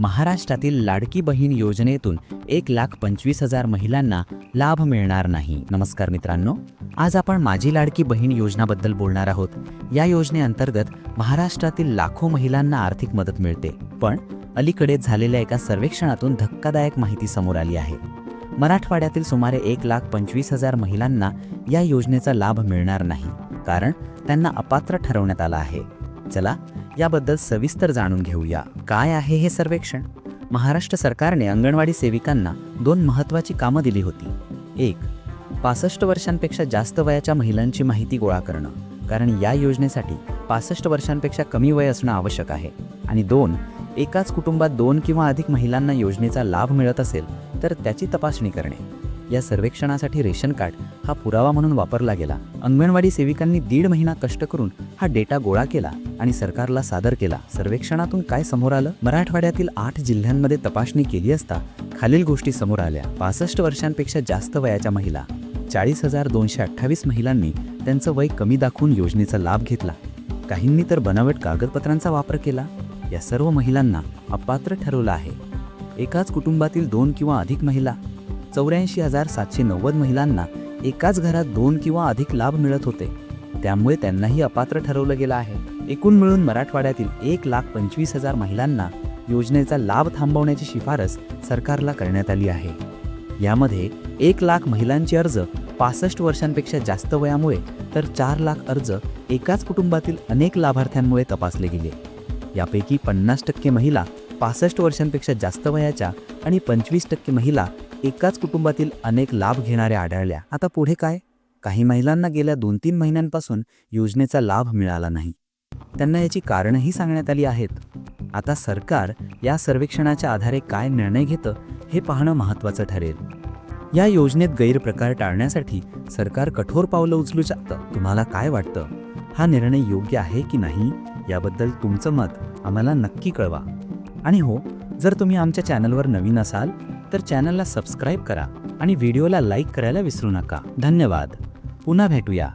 महाराष्ट्रातील लाडकी बहीण योजनेतून एक लाख पंचवीस हजार महिलांना लाभ मिळणार नाही. नमस्कार मित्रांनो आज आपण माझी लाडकी बहीण योजनाबद्दल बोलणार आहोत. या योजनेअंतर्गत महाराष्ट्रातील लाखो महिलांना आर्थिक मदत मिळते. पण अलीकडेच झालेल्या एका सर्वेक्षणातून धक्कादायक माहिती समोर आली आहे. मराठवाड्यातील सुमारे एक लाख पंचवीस हजार महिलांना या योजनेचा लाभ मिळणार नाही. कारण त्यांना अपात्र ठरवण्यात आलं आहे. चला याबद्दल सविस्तर जाणून घेऊया. काय आहे हे सर्वेक्षण? महाराष्ट्र सरकारने अंगणवाडी सेविकांना दोन महत्त्वाची कामं दिली होती. एक पासष्ट वर्षांपेक्षा जास्त वयाच्या महिलांची माहिती गोळा करणं. कारण या योजनेसाठी पासष्ट वर्षांपेक्षा कमी वय असणं आवश्यक आहे. आणि दोन एकाच कुटुंबात दोन किंवा अधिक महिलांना योजनेचा लाभ मिळत असेल तर त्याची तपासणी करणे. या सर्वेक्षणासाठी रेशन कार्ड हा पुरावा म्हणून वापरला गेला. अंगणवाडी सेविकांनी दीड महिना कष्ट करून हा डेटा गोळा केला आणि सरकारला सादर केला. सर्वेक्षणातून काय समोर आलं? मराठवाड्यातील आठ जिल्ह्यांमध्ये तपासणी केली असता खालील गोष्टी समोर आल्या. पासष्ट वर्षांपेक्षा जास्त वयाच्या महिला चाळीस हजार दोनशे अठ्ठावीस महिलांनी त्यांचं वय कमी दाखवून योजनेचा लाभ घेतला. काहींनी तर बनावट कागदपत्रांचा वापर केला. या सर्व महिलांना अपात्र ठरवलं आहे. एकाच कुटुंबातील दोन किंवा अधिक महिला चौऱ्याऐंशी हजार सातशे नव्वद महिलांना एकाच घरात दोन किंवा अधिक लाभ मिळत होते. त्यामुळे त्यांनाही अपात्र ठरवलं गेलं आहे. एकूण मिळून मराठवाड्यातील एक लाख पंचवीस हजार महिलांना योजनेचा लाभ थांबवण्याची शिफारस सरकारला करण्यात आली आहे. यामध्ये एक लाख महिलांचे अर्ज पासष्ट वर्षांपेक्षा जास्त वयामुळे तर चार लाख अर्ज एकाच कुटुंबातील अनेक लाभार्थ्यांमुळे तपासले गेले. यापैकी पन्नास टक्के महिला पासष्ट वर्षांपेक्षा जास्त वयाच्या आणि पंचवीस टक्के महिला एकाच कुटुंबातील अनेक लाभ घेणाऱ्या आढळल्या. आता पुढे काय? काही महिलांना गेल्या दोन तीन महिन्यांपासून योजनेचा लाभ मिळाला नाही. त्यांना याची कारणंही सांगण्यात आली आहेत. आता सरकार या सर्वेक्षणाच्या आधारे काय निर्णय घेतं हे पाहणं महत्त्वाचं ठरेल. या योजनेत गैरप्रकार टाळण्यासाठी सरकार कठोर पावलं उचलू शकतं. तुम्हाला काय वाटतं? हा निर्णय योग्य आहे की नाही? याबद्दल तुमचं मत आम्हाला नक्की कळवा. आणि हो जर तुम्ही आमच्या चॅनलवर नवीन असाल तर चॅनलला सबस्क्राईब करा आणि व्हिडिओला लाईक करायला विसरू नका. धन्यवाद. पुन्हा भेटूया.